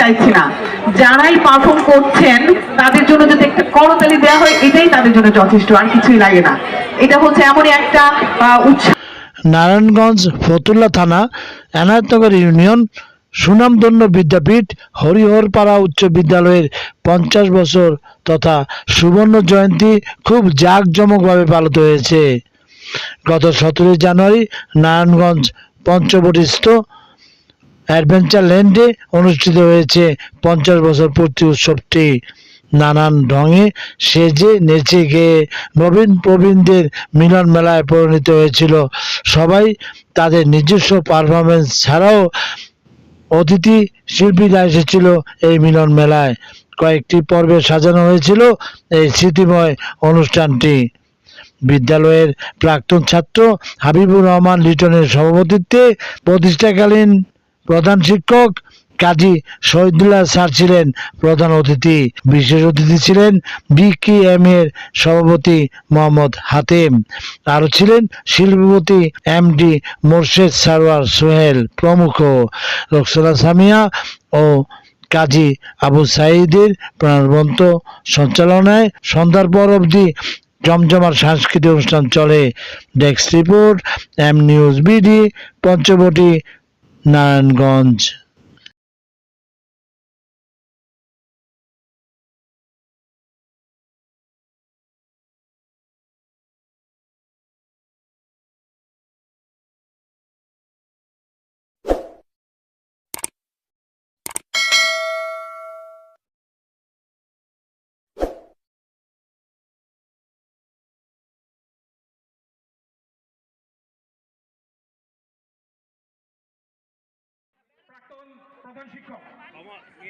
চাইছি না। যারাই পারফর্ম করছেন, তাদের জন্য যদি একটা করতালি দেওয়া হয়, এটাই তাদের জন্য যথেষ্ট, আর কিছুই লাগে না। এটা হচ্ছে এমনই একটা উৎসাহ নারায়ণগঞ্জ, ফতুল্লা থানা, এনায়তনগর ইউনিয়ন, সুনামধন্য বিদ্যাপীঠ, হরিহরপাড়া উচ্চ বিদ্যালয়ের পঞ্চাশ বছর তথা সুবর্ণ জয়ন্তী খুব জাঁকজমকভাবে পালিত হয়েছে। গত সতেরোই জানুয়ারি নারায়ণগঞ্জ পঞ্চবটিস্থ অ্যাডভেঞ্চার ল্যান্ডে অনুষ্ঠিত হয়েছে পঞ্চাশ বছর পূর্তি উৎসবটি। নানান ঢঙে সেজে নেচে গেয়ে নবীন প্রবীণদের মিলন মেলায় পরিণত হয়েছিল। সবাই তাদের নিজস্ব পারফরমেন্স ছাড়াও অতিথি শিল্পীরা এসেছিল এই মিলন মেলায়। কয়েকটি পর্বে সাজানো হয়েছিল এই স্মৃতিময় অনুষ্ঠানটি। বিদ্যালয়ের প্রাক্তন ছাত্র হাবিবুর রহমান লিটনের সভাপতিত্বে প্রতিষ্ঠাকালীন প্রধান শিক্ষক কাজী শহীদুল্লাহ স্যার ছিলেন প্রধান অতিথি। বিশেষ অতিথি ছিলেন বিকিএম এর সভাপতি মোহাম্মদ হাতেম। আরও ছিলেন শিল্পপতি এম ডি মোর্শেদ সারওয়ার সোহেল প্রমুখ। রোকসানা সামিয়া ও কাজী আবু সাইদের প্রাণবন্ত সঞ্চালনায় সন্ধ্যার পর অবধি জমজমার সাংস্কৃতিক অনুষ্ঠান চলে। Desk report, M news BD, Panchabati Narayanganj. প্রধান শিক্ষক।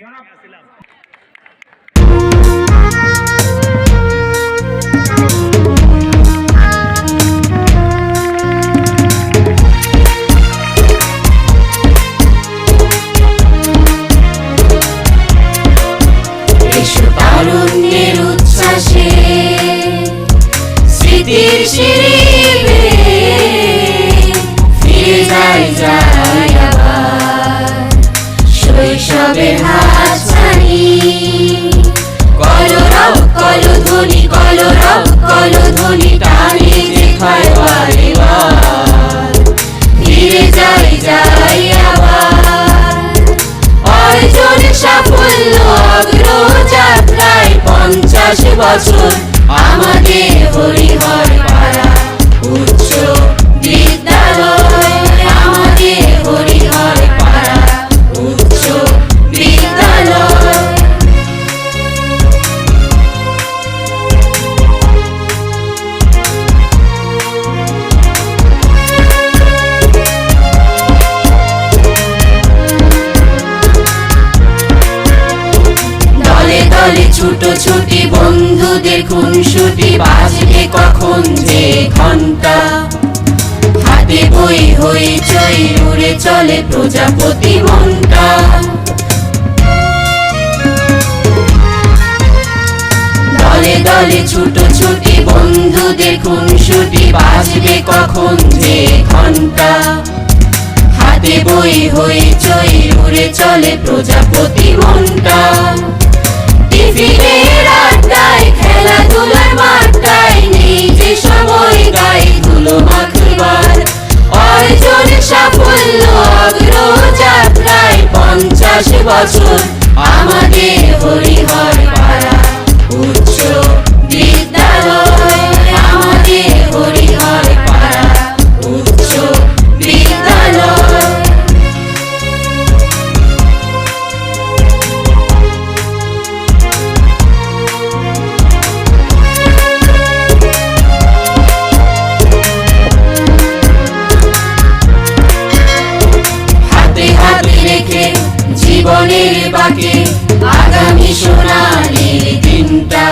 জনাব বছর। আমাদের ছুটো ছুটি বন্ধুদের খুনসুটি বাজবে কখন যে ঘণ্টা? হাতে বই হই চই উড়ে চলে প্রজাপতি মনটা। দলে দলে ছুটো ছুটি বন্ধুদের খুনসুটি বাজবে কখন যে ঘণ্টা? হাতে বই হই চই উড়ে চলে প্রজাপতি মনটা। টিফিনের আড্ডায়, খেলাধুলার মাঠটায় নেই যে সময় গায়ে ধুলো মাখবার। অর্জন সাফল্য অগ্রযাত্রায় পঞ্চাশ বছর বাকি। আগামী সোনালির দিনটা।